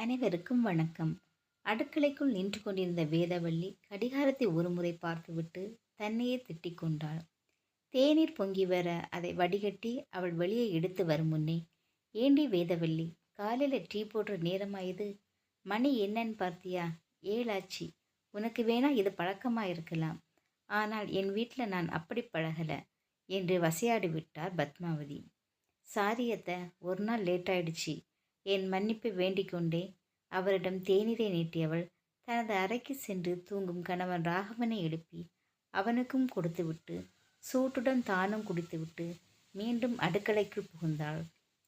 அனைவருக்கும் வணக்கம். அடுக்களைக்குள் நின்று கொண்டிருந்த வேதவள்ளி கடிகாரத்தை ஒருமுறை பார்த்துவிட்டு தன்னையே திட்டிக் கொண்டாள். தேநீர் பொங்கி வர அதை வடிகட்டி அவள் வெளியே எடுத்து வரும் முன்னே ஏண்டி வேதவள்ளி காலையில் டீ போடுற நேரமாயுது. மணி என்னன்னு பார்த்தியா? ஏழாச்சி. உனக்கு வேணா இது பழக்கமாக இருக்கலாம். ஆனால் என் வீட்டில் நான் அப்படி பழகலை என்று வசையாடி விட்டார் பத்மாவதி சாரியத்தை ஒரு நாள் லேட் ஆயிடுச்சு என் மன்னிப்பை வேண்டிக் கொண்டே அவரிடம் தேநீரை நீட்டியவள் தனது அறைக்கு சென்று தூங்கும் கணவன் ராகவனை எழுப்பி அவனுக்கும் கொடுத்துவிட்டு சூட்டுடன் தானும் குடித்துவிட்டு மீண்டும் அடுக்கலைக்குள் புகுந்தாள்.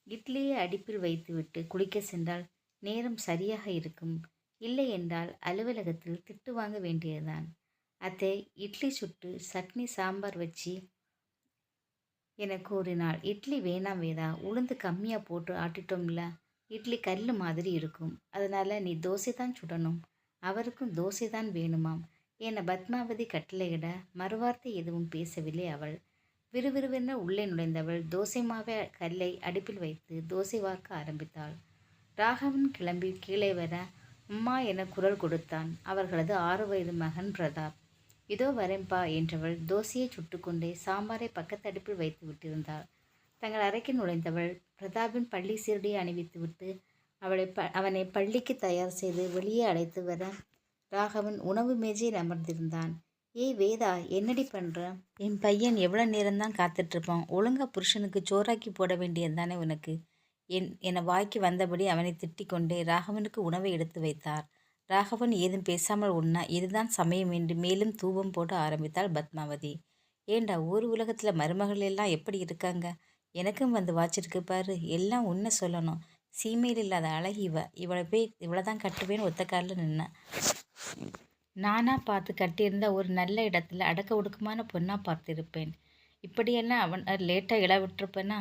இட்லியை அடிப்பில் வைத்துவிட்டு குளிக்க சென்றால் நேரம் சரியாக இருக்கும். இல்லை என்றால் அலுவலகத்தில் திட்டு வாங்க வேண்டியதுதான். அத்தை இட்லி சுட்டு சட்னி சாம்பார் வச்சு என கூறினாள். இட்லி வேணாம் வேதா உளுந்து கம்மியாக போட்டு ஆட்டிட்டோம்ல. இட்லி கல் மாதிரி இருக்கும். அதனால் நீ தோசை தான் சுடணும். அவருக்கும் தோசை தான் வேணுமாம். என பத்மாவதி கட்டளையிட மறுவார்த்தை எதுவும் பேசவில்லை அவள். விறுவிறுவென உள்ளே நுழைந்தவள் தோசை மாவை கல்லை அடுப்பில் வைத்து தோசை வார்க்க ஆரம்பித்தாள். ராகவன் கிளம்பி கீழே வர அம்மா என குரல் கொடுத்தான். அவர்களது ஆறு வயது மகன் பிரதாப். இதோ வரேன்பா என்றவள் தோசையை சுட்டுக்கொண்டே சாம்பாரை பக்கத்தடுப்பில் வைத்து விட்டிருந்தாள். தங்கள் அறைக்கு நுழைந்தவள் பிரதாபின் பள்ளி சீருடையை அணிவித்துவிட்டு அவளை ப அவனை பள்ளிக்கு தயார் செய்து வெளியே அழைத்து வர ராகவன் உணவு மேஜையில் அமர்ந்திருந்தான். ஏய் வேதா என்னடி பண்ணுற என் பையன் எவ்வளோ நேரம்தான் காத்துட்ருப்பான். ஒழுங்கா புருஷனுக்கு சோறாக்கி போட வேண்டியது தானே உனக்கு? என் என வாய்க்கு வந்தபடி அவனை திட்டிக் கொண்டே ராகவனுக்கு உணவை எடுத்து வைத்தார். ராகவன் ஏதும் பேசாமல் உண்ணா இதுதான் சமயம் என்று மேலும் தூபம் போட ஆரம்பித்தாள் பத்மாவதி. ஏண்டா ஊர் உலகத்தில் மருமகள் எல்லாம் எப்படி இருக்காங்க? எனக்கும் வந்து வாச்சிருக்கு பாரு. எல்லாம் உன்னை சொல்லணும். சீமையில் இல்லாத அழகி இவ. இவளை போய் இவ்வளோ தான் கட்டுவேன்னு ஒத்த காலில் நின்னேன் நானாக பார்த்து கட்டியிருந்த ஒரு நல்ல இடத்துல அடக்க ஒடுக்கமான பொண்ணாக பார்த்துருப்பேன். இப்படியெல்லாம் அவன் லேட்டாக இழ விட்டுருப்பேனா?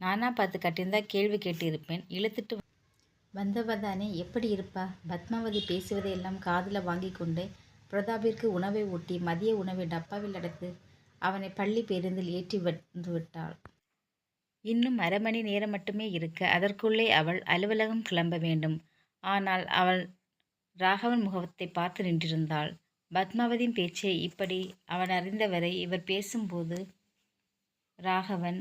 நானாக பார்த்து கட்டியிருந்தா கேள்வி கேட்டிருப்பேன். இழுத்துட்டு வந்தவ தானே எப்படி இருப்பா? பத்மாவதி பேசுவதையெல்லாம் காதில் வாங்கி கொண்டு பிரதாபிற்கு உணவை ஊட்டி மதிய உணவை டப்பாவில் அடைத்து அவனை பள்ளி பேருந்தில் ஏற்றி வந்து விட்டாள். இன்னும் அரை மணி நேரம் மட்டுமே இருக்க. அதற்குள்ளே அவள் அலுவலகம் கிளம்ப வேண்டும். ஆனால் அவள் ராகவன் முகத்தை பார்த்து நின்றிருந்தாள். பத்மாவதியின் பேச்சை இப்படி அவன் அறிந்தவரை இவர் பேசும்போது ராகவன்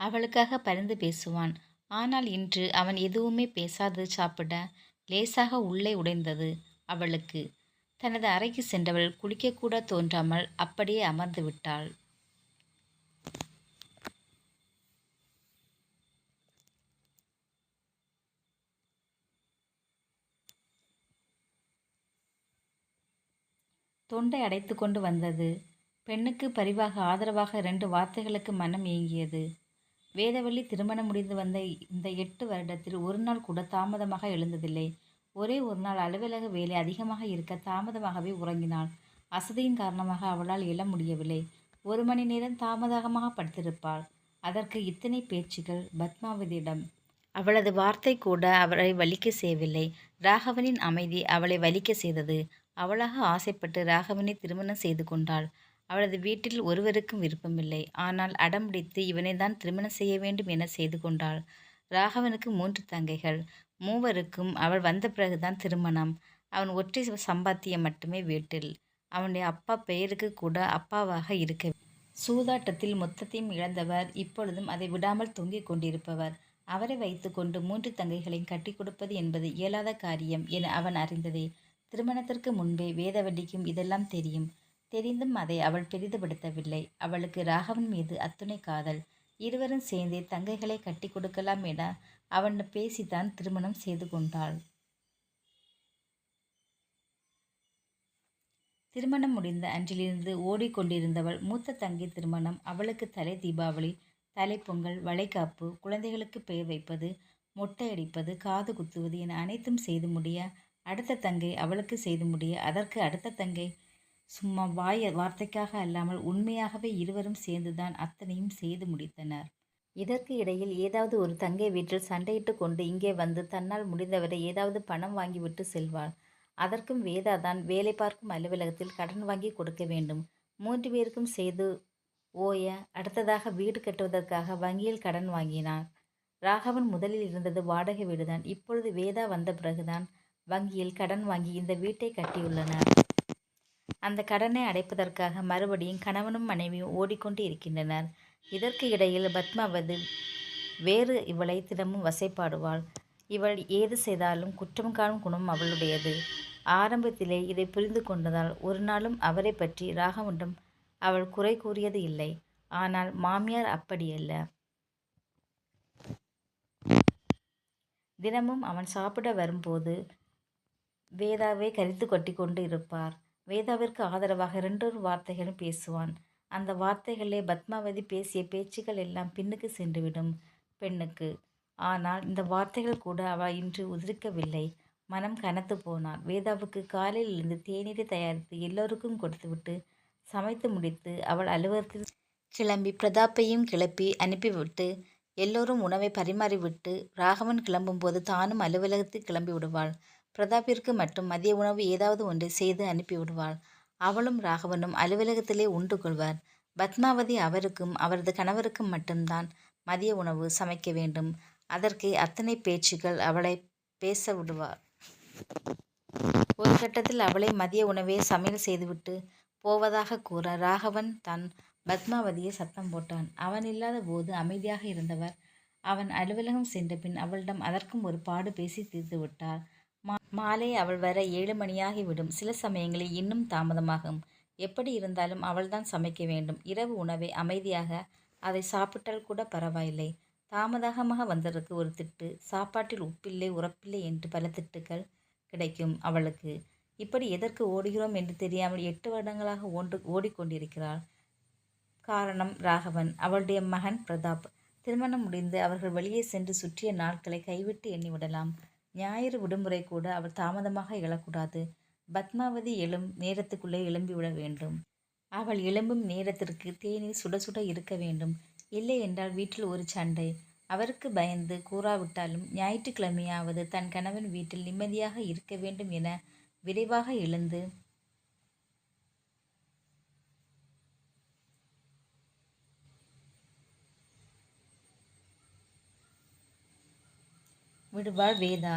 அவளுக்காக பரிந்து பேசுவான். ஆனால் இன்று அவன் எதுவுமே பேசாது சாப்பிட லேசாக உள்ளே உடைந்தது. அவளுக்கு. தனது அறைக்கு சென்றவள் குளிக்கக்கூட தோன்றாமல் அப்படியே அமர்ந்து விட்டாள். தொண்டை அடைத்து கொண்டு வந்தது. பெண்ணுக்கு பரிவாக ஆதரவாக இரண்டு வார்த்தைகளுக்கு மனம் ஏங்கியது. வேதவள்ளி திருமணம் முடிந்து வந்த இந்த எட்டு வருடத்தில் ஒரு நாள் கூட தாமதமாக எழுந்ததில்லை. ஒரே ஒரு நாள் அலுவலக வேலை அதிகமாக இருக்க தாமதமாகவே உறங்கினாள். அசதியின் காரணமாக அவளால் எழ முடியவில்லை. ஒரு மணி நேரம் தாமதமாக படுத்திருப்பாள். அதற்கு இத்தனை பேச்சுகள் பத்மாவதியிடம். அவளது வார்த்தை கூட அவளை வலிக்க செய்யவில்லை. ராகவனின் அமைதி அவளை வலிக்க செய்தது. அவளாக ஆசைப்பட்டு ராகவனை திருமணம் செய்து கொண்டாள். அவளது வீட்டில் ஒருவருக்கும் விருப்பமில்லை. ஆனால் அடம்பிடித்து இவனை தான் திருமணம் செய்ய வேண்டும் என செய்து கொண்டாள். ராகவனுக்கு மூன்று தங்கைகள். மூவருக்கும் அவள் வந்த பிறகுதான் திருமணம். அவன் ஒற்றை சம்பாத்தியம் மட்டுமே வீட்டில். அவனுடைய அப்பா பெயருக்கு கூட அப்பாவாக இருக்க சூதாட்டத்தில் மொத்தத்தையும் இழந்தவர். இப்பொழுதும் அதை விடாமல் தொங்கிக் கொண்டிருப்பவர். அவரை வைத்துக்கொண்டு மூன்று தங்கைகளையும் கட்டி கொடுப்பது என்பது இயலாத காரியம் என அவன் அறிந்ததே. திருமணத்திற்கு முன்பே வேதவள்ளிக்கும் இதெல்லாம் தெரியும். தெரிந்தும் அதை அவள் பெரிதுபடுத்தவில்லை. அவளுக்கு ராகவன் மீது அத்துணை காதல். இருவரும் சேர்ந்தே தங்கைகளை கட்டி கொடுக்கலாம் என அவன் பேசித்தான் திருமணம் செய்து கொண்டாள். திருமணம் முடிந்த அன்றிலிருந்து ஓடிக்கொண்டிருந்தவள் மூத்த தங்கை திருமணம் அவளுக்கு தலை தீபாவளி தலைப்பொங்கல் வளைகாப்பு குழந்தைகளுக்கு பெயர் வைப்பது மொட்டை அடிப்பது காது குத்துவது என அனைத்தும் செய்து முடிய அடுத்த தங்கை அவளுக்கு செய்து முடிய அதற்கு அடுத்த தங்கை சும்மா வாய வார்த்தைக்காக அல்லாமல் உண்மையாகவே இருவரும் சேர்ந்துதான் அத்தனையும் செய்து முடித்தனர். இதற்கு இடையில் ஏதாவது ஒரு தங்கை வீட்டில் சண்டையிட்டு கொண்டு இங்கே வந்து தன்னால் முடிந்தவரை ஏதாவது பணம் வாங்கிவிட்டு செல்வாள். அதற்கும் வேதா தான் வேலை பார்க்கும் அலுவலகத்தில் கடன் வாங்கி கொடுக்க வேண்டும். மூன்று பேருக்கும் செய்து ஓய அடுத்ததாக வீடு கட்டுவதற்காக வங்கியில் கடன் வாங்கினார் ராகவன் முதலில் இருந்தது வாடகை வீடுதான். இப்பொழுது வேதா வந்த பிறகுதான் வங்கியில் கடன் வாங்கி இந்த வீட்டை கட்டியுள்ளனர். அந்த கடனை அடைப்பதற்காக மறுபடியும் கணவனும் மனைவியும் ஓடிக்கொண்டு இருக்கின்றனர். இதற்கு இடையில் பத்மாவது வேறு இவளை தினமும் வசைப்பாடுவாள். இவள் ஏது செய்தாலும் குற்றம் காணும் குணம் அவளுடையது. ஆரம்பத்திலே இதை புரிந்து கொண்டதால் ஒரு நாளும் அவரை பற்றி ராகவனிடம் அவள் குறை கூறியது இல்லை. ஆனால் மாமியார் அப்படியல்ல தினமும் அவன் சாப்பிட வரும்போது வேதாவை கரித்து கொட்டி கொண்டு இருப்பார். வேதாவிற்கு ஆதரவாக இரண்டொரு வார்த்தைகளும் பேசுவான். அந்த வார்த்தைகளே பத்மாவதி பேசிய பேச்சுக்கள் எல்லாம் பின்னுக்கு சென்றுவிடும் பெண்ணுக்கு. ஆனால் இந்த வார்த்தைகள் கூட அவள் இன்று உதிர்க்கவில்லை. மனம் கனத்து போனாள். வேதாவுக்கு காலையில் இருந்து தேநீரை தயாரித்து எல்லோருக்கும் கொடுத்துவிட்டு சமைத்து முடித்து அவள் அலுவலகத்தில் கிளம்பி பிரதாப்பையும் கிளப்பி அனுப்பிவிட்டு எல்லோரும் உணவை பரிமாறிவிட்டு ராகவன் கிளம்பும்போது தானும் அலுவலகத்தில் கிளம்பி விடுவாள் பிரதாப்பிற்கு மட்டும் மதிய உணவு ஏதாவது ஒன்றை செய்து அனுப்பிவிடுவாள். அவளும் ராகவனும் அலுவலகத்திலே உண்டு கொள்வார். பத்மாவதி அவருக்கும் அவரது கணவருக்கும் மட்டும்தான் மதிய உணவு சமைக்க வேண்டும். அதற்கு அத்தனை பேச்சுக்கள் அவளை பேச விடுவார் ஒரு கட்டத்தில் அவளை மதிய உணவே சமையல் செய்துவிட்டு போவதாக கூற ராகவன் தன் பத்மாவதியை சத்தம் போட்டான். அவன் இல்லாத போது அமைதியாக இருந்தவர். அவன் அலுவலகம் சென்ற பின் அவளிடம் அதற்கும் ஒரு பாடு பேசி தீர்த்து விட்டார் மாலை அவள் வர ஏழு மணியாகிவிடும். சில சமயங்களில் இன்னும் தாமதமாகும். எப்படி இருந்தாலும் அவள்தான் சமைக்க வேண்டும். இரவு உணவை அமைதியாக அதை சாப்பிட்டால் கூட பரவாயில்லை. தாமதமாக வந்ததற்கு ஒரு திட்டு சாப்பாட்டில் உப்பில்லை உரப்பில்லை என்று பல திட்டுகள் கிடைக்கும் அவளுக்கு. இப்படி எதற்கு ஓடுகிறோம் என்று தெரியாமல் எட்டு வருடங்களாக ஓண்டு ஓடிக்கொண்டிருக்கிறாள். காரணம் ராகவன் அவளுடைய மகன் பிரதாப். திருமணம் முடிந்து அவர்கள் வெளியே சென்று சுற்றிய நாட்களை கைவிட்டு எண்ணிவிடலாம். ஞாயிறு விடுமுறை கூட அவள் தாமதமாக எழக்கூடாது. பத்மாவதி எழும் நேரத்துக்குள்ளே எழும்பிவிட வேண்டும். அவள் எழும்பும் நேரத்திற்கு தேநீர் சுட சுட இருக்க வேண்டும். இல்லை என்றால் வீட்டில் ஒரு சண்டை. அவருக்கு பயந்து கூறாவிட்டாலும் ஞாயிற்றுக்கிழமையாவது தன் கணவன் வீட்டில் நிம்மதியாக இருக்க வேண்டும் என விரைவாக எழுந்து விடுவாள் வேதா.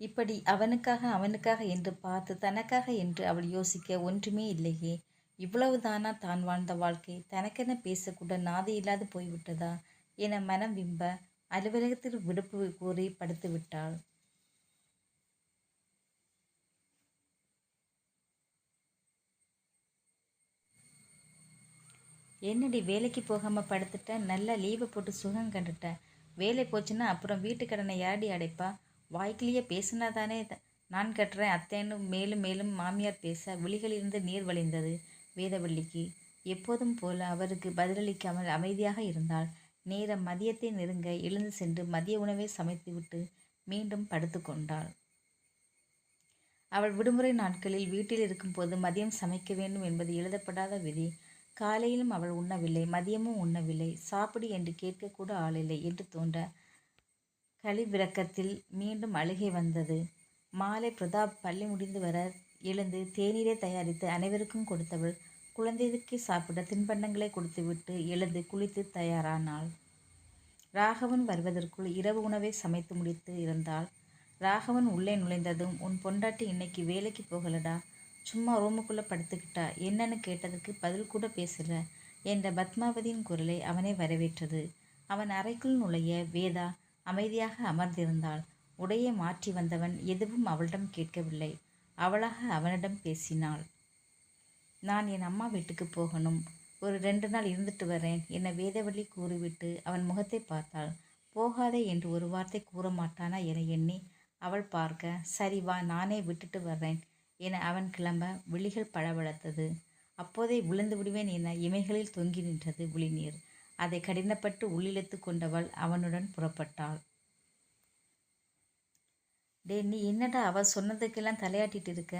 இப்படி அவனுக்காக அவனுக்காக என்று பார்த்து தனக்காக என்று அவள் யோசிக்க ஒன்றுமே இல்லையே. இவ்வளவுதானா தான் வாழ்ந்த வாழ்க்கை? தனக்கென பேசக்கூட நாதி இல்லாது போய்விட்டதா? என மனம் விம்ப அலுவலகத்தில் விடுப்பு கூறி படுத்து விட்டாள். என்னடி வேலைக்கு போகாமல் படுத்துட்ட? நல்லா லீவை போட்டு சுகம் கண்டுட்டேன் வேலை போச்சுன்னா அப்புறம் வீட்டு கடனை யாடி அடைப்பா? வாய்க்கிலேயே பேசினா தானே நான் கட்டுறேன் அத்தேன்னு மேலும் மேலும் மாமியார் பேச விழிகளிலிருந்து நீர் வழிந்தது வேதவள்ளிக்கு எப்போதும் போல அவருக்கு பதிலளிக்காமல் அமைதியாக இருந்தாள். நேரம் மதியத்தை நெருங்க எழுந்து சென்று மதிய உணவை சமைத்துவிட்டு மீண்டும் படுத்து கொண்டாள். அவள் விடுமுறை நாட்களில் வீட்டில் இருக்கும்போது மதியம் சமைக்க வேண்டும் என்பது எழுதப்படாத விதி. காலையிலும் அவள் உண்ணவில்லை மதியமும் உண்ணவில்லை. சாப்பிடு என்று கேட்கக்கூட ஆளில்லை என்று தோன்ற கழிவிறக்கத்தில் மீண்டும் அழுகை வந்தது. மாலை பிரதாப் பள்ளி முடிந்து வர எழுந்து தேநீரை தயாரித்து அனைவருக்கும் கொடுத்தவள் குழந்தைக்கு சாப்பிட தின்பண்டங்களை கொடுத்துவிட்டு எழுந்து குளித்து தயாரானாள். ராகவன் வருவதற்குள் இரவு உணவை சமைத்து முடித்து இருந்தாள். ராகவன் உள்ளே நுழைந்ததும் உன் பொண்டாட்டி இன்னைக்கு வேலைக்கு போகலடா சும்மா ரூமுக்குள்ளே படுத்துக்கிட்டா? என்னன்னு கேட்டதுக்கு பதில் கூட பேசல. என்ற பத்மாவதியின் குரலை அவனை வரவேற்றது. அவன் அறைக்குள் நுழைய வேதா அமைதியாக அமர்ந்திருந்தாள். உடையை மாற்றி வந்தவன் எதுவும் அவளிடம் கேட்கவில்லை. அவளாக அவனிடம் பேசினாள். நான் என் அம்மா வீட்டுக்கு போகணும். ஒரு ரெண்டு நாள் இருந்துட்டு வரேன் என வேதவள்ளி கூறிவிட்டு அவன் முகத்தை பார்த்தாள். போகாதே என்று ஒரு வார்த்தை கூற மாட்டானா என எண்ணி அவள் பார்க்க சரி வா நானே விட்டுட்டு வர்றேன். என அவன் கிளம்ப விழிகள் பளபளத்தது அப்போதே விழுந்து விடுவேன் என இமைகளில் தொங்கி நின்றது விழிநீர். அதை கடினப்பட்டு உள்ளிழுத்து கொண்டவள் அவனுடன் புறப்பட்டாள். டே நீ என்னடா அவள் சொன்னதுக்கெல்லாம் தலையாட்டிட்டு இருக்க?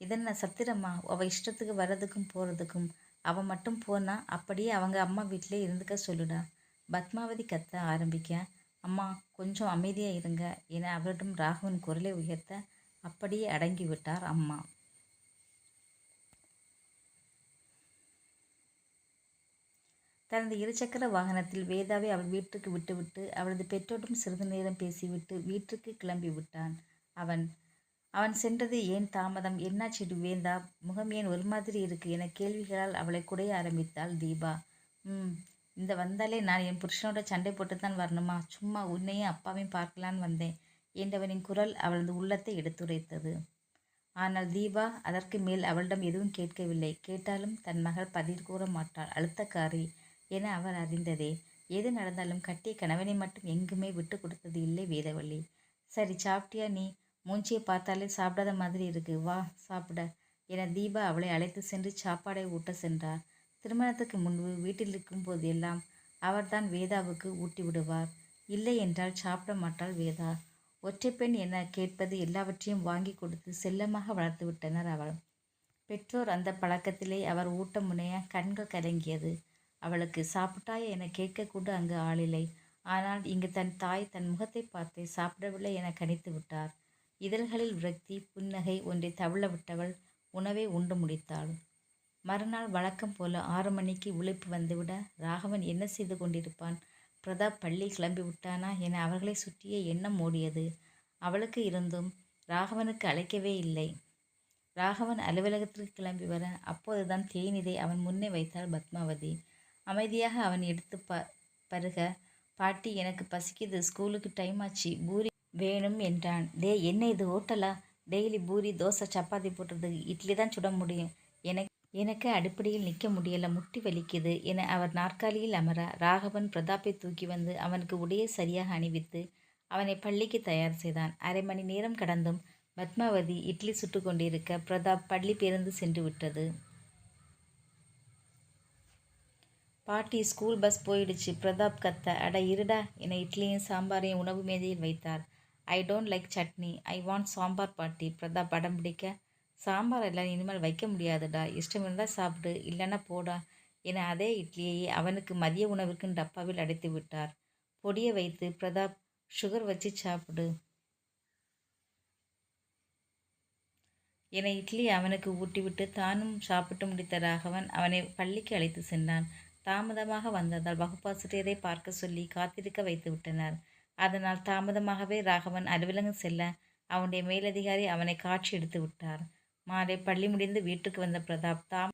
இதென்ன சத்திரமா? அவள் இஷ்டத்துக்கு வர்றதுக்கும் போகிறதுக்கும் அவன் மட்டும் போனா அப்படியே அவங்க அம்மா வீட்டிலே இருந்துக்க சொல்லுடா பத்மாவதி கத்த ஆரம்பிக்க அம்மா கொஞ்சம் அமைதியாக இருங்க என அவரிடம் ராகவன் குரலை உயர்த்த அப்படியே அடங்கி விட்டார் அம்மா. தனது இருசக்கர வாகனத்தில் வேதாவை அவள் வீட்டுக்கு விட்டுவிட்டு அவளது பெற்றோரும் சிறிது நேரம் பேசிவிட்டு வீட்டுக்கு கிளம்பி விட்டான். அவன் அவன் சென்றது ஏன் தாமதம்? என்னாச்சிடு வேந்தா? முகம் ஏன் ஒரு மாதிரி இருக்கு என கேள்விகளால் அவளை குடைய ஆரம்பித்தாள் தீபா. ம் இந்த வந்தாலே நான் என் புருஷனோட சண்டை போட்டு தான் வரணுமா? சும்மா உன்னையும் அப்பாவையும் பார்க்கலான்னு வந்தேன். என்றவனின் குரல் அவளது உள்ளத்தை எடுத்துரைத்தது. ஆனால் தீபா அதற்கு மேல் அவளிடம் எதுவும் கேட்கவில்லை. கேட்டாலும் தன் மகள் பதில் கூற மாட்டாள். அழுத்தக்காரி என அவர் அறிந்ததே. எது நடந்தாலும் கட்டிய கணவனை மட்டும் எங்குமே விட்டு கொடுத்தது இல்லை வேதவள்ளி. சரி சாப்பிட்டியா நீ? மூஞ்சியை பார்த்தாலே சாப்பிடாத மாதிரி இருக்கு. வா சாப்பிட என தீபா அவளை அழைத்து சென்று சாப்பாடை ஊட்ட சென்றார். திருமணத்துக்கு முன்பு வீட்டில் இருக்கும் போதெல்லாம் அவர்தான் வேதாவுக்கு ஊட்டி விடுவார். இல்லை என்றால் சாப்பிட மாட்டாள் வேதா. ஒற்றை பெண் என கேட்பது எல்லாவற்றையும் வாங்கி கொடுத்து செல்லமாக வளர்த்து விட்டனர் அவள். பெற்றோர் அந்த பழக்கத்திலே அவர் ஊட்ட முனைய கண்கள் கலங்கியது. அவளுக்கு சாப்பிட்டாயா என கேட்கக்கூட அங்கு ஆளில்லை. ஆனால் இங்கு தன் தாய் தன் முகத்தை பார்த்து சாப்பிடவில்லை என கணித்து விட்டார். இதழ்களில் விரக்தி புன்னகை ஒன்றை தவிழ விட்டவள் உணவை உண்டு முடித்தாள். மறுநாள் வழக்கம் போல ஆறு மணிக்கு உழைப்பு வந்துவிட ராகவன் என்ன செய்து கொண்டிருப்பான்? பிரதாப் பள்ளி கிளம்பி விட்டானா என அவர்களை சுற்றிய எண்ணம் ஓடியது. அவளுக்கு இருந்தும் ராகவனுக்கு அழைக்கவே இல்லை. ராகவன் அலுவலகத்திற்கு கிளம்பி வர அப்போதுதான் தேநீரை அவன் முன்னே வைத்தாள் பத்மாவதி. அமைதியாக அவன் எடுத்து ப பருக பாட்டி எனக்கு பசிக்குது. ஸ்கூலுக்கு டைம் ஆச்சு. பூரி வேணும் என்றான். டே என்ன இது? ஹோட்டலா? டெய்லி பூரி தோசை சப்பாத்தி போட்டுறது இட்லி தான் சுட முடியும். எனக்கு எனக்கு அடிப்படையில் நிற்க முடியல முட்டி வலிக்குது என அவர் நாற்காலியில் அமர ராகவன் பிரதாப்பை தூக்கி வந்து அவனுக்கு உடையை சரியாக அணிவித்து அவனை பள்ளிக்கு தயார் செய்தான். அரை மணி நேரம் கடந்தும் பத்மாவதி இட்லி சுட்டு கொண்டிருக்க பிரதாப் பள்ளி பேருந்து சென்று விட்டது. பாட்டி ஸ்கூல் பஸ் போயிடுச்சு. பிரதாப் கத்த அட இருடா என இட்லியும் சாம்பாரையும் உணவு மேஜையில் வைத்தார். I don't like chutney. I want sambar பாட்டி. பிரதாப் படம் பிடிக்க சாம்பார் எல்லாம் இனிமேல் வைக்க முடியாதுடா. இஷ்டம் இருந்தால் சாப்பிடு இல்லைன்னா போடா என அதே இட்லியை அவனுக்கு மதிய உணவிற்கு டப்பாவில் அடைத்து விட்டார். பொடியை வைத்து பிரதாப் சுகர் வச்சு சாப்பிடு. என இட்லி அவனுக்கு ஊட்டிவிட்டு தானும் சாப்பிட்டு முடித்த ராகவன் அவனை பள்ளிக்கு அழைத்து சென்றான். தாமதமாக வந்ததால் வகுப்பாசிரியரை பார்க்க சொல்லி காத்திருக்க வைத்து விட்டனர். அதனால் தாமதமாகவே ராகவன் அலுவலகம் செல்ல அவனுடைய மேலதிகாரி அவனை காட்சி எடுத்து விட்டார். மாலை பள்ளி முடிந்து வீட்டுக்கு வந்த பிரதாப் தாம்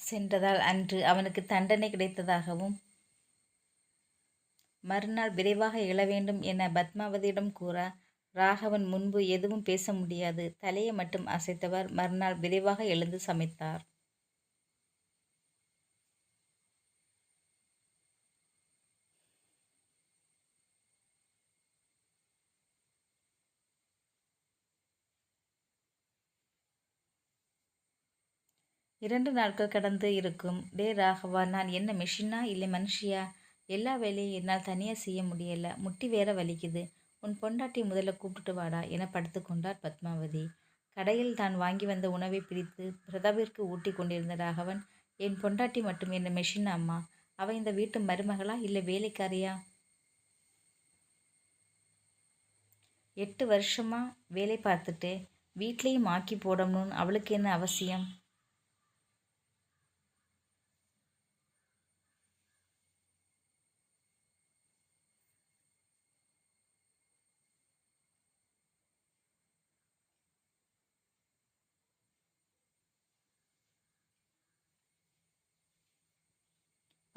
சென்றதால் அன்று அவனுக்கு தண்டனை கிடைத்ததாகவும் மறுநாள் விரைவாக எழ வேண்டும் என பத்மாவதியிடம் கூற ராகவன் முன்பு எதுவும் பேச முடியாது. தலையை மட்டும் அசைத்தவர் மறுநாள் விரைவாக எழுந்து சமைத்தார். இரண்டு நாட்கள் கடந்து இருக்கும். டே ராகவா நான் என்ன மெஷினா இல்லை மனுஷியா? எல்லா வேலையும் என்னால் தனியாக செய்ய முடியல. முட்டி வேற வலிக்குது. உன் பொண்டாட்டி முதல்ல கூப்பிட்டு வாடா என படுத்துக்கொண்டார் பத்மாவதி. கடையில் தான் வாங்கி வந்த உணவை பிரித்து பிரதாபிற்கு ஊட்டி கொண்டிருந்த ராகவன் என் பொண்டாட்டி மட்டும் என்ன மெஷின் அம்மா? அவ இந்த வீட்டு மருமகளா இல்லை வேலைக்காரியா? எட்டு வருஷமா வேலை பார்த்துட்டு வீட்லேயும் ஆக்கி போடணும்னு அவளுக்கு என்ன அவசியம்?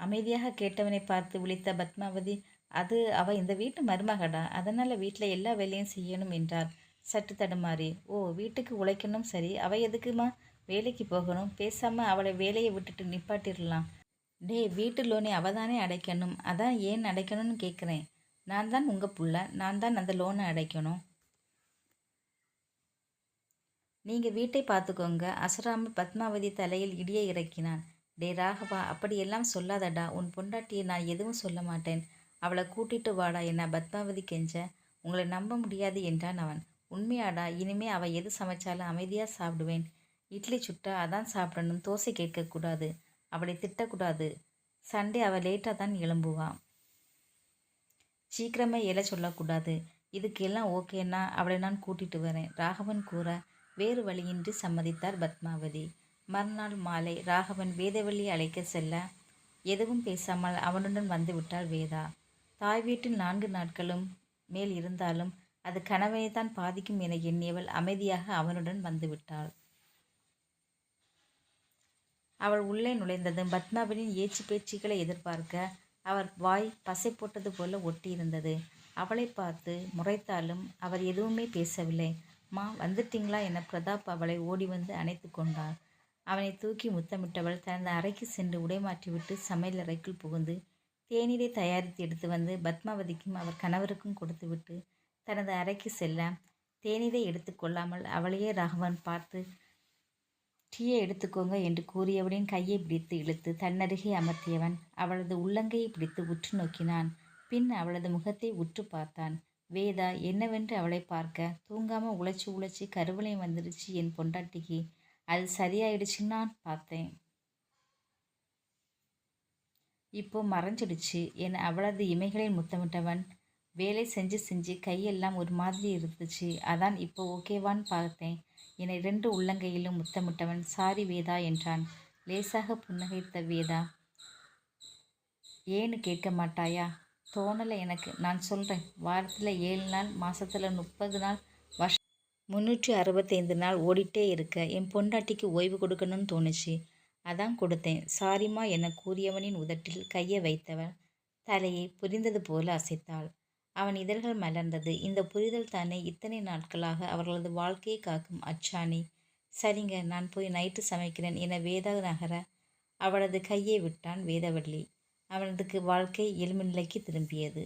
அமைதியாக கேட்டவனை பார்த்து விழித்த பத்மாவதி அது அவ இந்த வீட்டு மருமகடா அதனால் வீட்டில் எல்லா வேலையும் செய்யணும் என்றார். சற்று தடுமாறி ஓ வீட்டுக்கு உழைக்கணும் சரி. அவ எதுக்குமா வேலைக்கு போகணும்? பேசாமல் அவளை வேலையை விட்டுட்டு நிப்பாட்டிடலாம் டே வீட்டு லோனை அவ தானே அடைக்கணும்? அதான் ஏன் அடைக்கணும்னு கேட்குறேன் நான் தான் உங்கள் புள்ள நான் தான் அந்த லோனை அடைக்கணும். நீங்கள் வீட்டை பார்த்துக்கோங்க. அசராம பத்மாவதி தலையில் இடியை இறக்கினான். டே ராகவா அப்படியெல்லாம் சொல்லாதடா. உன் பொண்டாட்டியை நான் எதுவும் சொல்ல மாட்டேன். அவளை கூட்டிட்டு வாடா என்ன பத்மாவதி கெஞ்ச. உங்களை நம்ப முடியாது என்றான் அவன். உண்மையாடா இனிமே அவள் எது சமைச்சாலும் அமைதியாக சாப்பிடுவேன். இட்லி சுட்டா அதான் சாப்பிடணும் தோசை கேட்கக்கூடாது அவளை திட்டக்கூடாது. சண்டே அவள் லேட்டாக தான் எழும்புவான் சீக்கிரமே எழ சொல்லக்கூடாது. இதுக்கெல்லாம் ஓகேன்னா அவளை நான் கூட்டிட்டு வரேன் ராகவன் கூற வேறு வழியின்றி சம்மதித்தார் பத்மாவதி. மறுநாள் மாலை ராகவன் வேதவள்ளி அழைக்க செல்ல எதுவும் பேசாமல் அவனுடன் வந்துவிட்டாள் வேதா. தாய் வீட்டில் நான்கு நாட்களும் மேல் இருந்தாலும் அது கணவனைத்தான் பாதிக்கும் என எண்ணியவள் அமைதியாக அவனுடன் வந்துவிட்டாள். அவள் உள்ளே நுழைந்ததும் பத்மாவனின் ஏச்சு பேச்சுக்களை எதிர்பார்க்க அவர் வாய் பசை போட்டது போல ஒட்டியிருந்தது. அவளை பார்த்து முறைத்தாலும் அவர் எதுவுமே பேசவில்லை. மா வந்துட்டீங்களா? என பிரதாப் அவளை ஓடி வந்து அணைத்து கொண்டாள். அவனை தூக்கி முத்தமிட்டவள் தனது அறைக்கு சென்று உடை மாற்றிவிட்டு சமையல் அறைக்குள் புகுந்து தேநீரை தயாரித்து எடுத்து வந்து பத்மாவதிக்கும் அவர் கணவருக்கும் கொடுத்துவிட்டு தனது அறைக்கு செல்ல தேநீரை எடுத்துக்கொள்ளாமல் அவளையே ராகவன் பார்த்து டீயை எடுத்துக்கோங்க என்று கூறியவளின் கையை பிடித்து இழுத்து தன்னருகே அமர்த்தியவன் அவளது உள்ளங்கையை பிடித்து உற்று நோக்கினான். பின் அவளது முகத்தை உற்று பார்த்தான். வேதா என்னவென்று அவளை பார்க்க? தூங்காமல் உழைச்சி உழைச்சி கருவளை வந்துடுச்சு என் பொண்டாட்டிக்கு. அது சரியாயிடுச்சுன்னு நான் பார்த்தேன். இப்போ மறைஞ்சிடுச்சு. என் அவளது இமைகளில் முத்தமிட்டவன். வேலை செஞ்சு செஞ்சு கையெல்லாம் ஒரு மாதிரி இருந்துச்சு. அதான் இப்போ ஓகேவான்னு பார்த்தேன். என இரண்டு உள்ளங்கையிலும் முத்தமிட்டவன். சாரி வேதா என்றான். லேசாக புன்னகைத்த வேதா. ஏன்னு கேட்க மாட்டாயா? தோணலை எனக்கு. நான் சொல்கிறேன் வாரத்தில் ஏழு நாள் மாதத்தில் முப்பது நாள் முந்நூற்றி அறுபத்தைந்து நாள் ஓடிட்டே இருக்க என் பொண்டாட்டிக்கு ஓய்வு கொடுக்கணும்னு தோணுச்சு. அதான் கொடுத்தேன். சாரிம்மா என கூறியவனின் உதட்டில் கையை வைத்தவன் தலையை புரிந்தது போல அசைத்தாள். அவன் இதழ்கள் மலர்ந்தது. இந்த புரிதல் தானே இத்தனை நாட்களாக அவர்களது வாழ்க்கையை காக்கும் அச்சாணி. சரிங்க நான் போய் நைட்டு சமைக்கிறேன் என வேதா நகர அவளது கையை விட்டான் வேதவள்ளி. அவனதுக்கு வாழ்க்கை எளிமை நிலைக்கு திரும்பியது.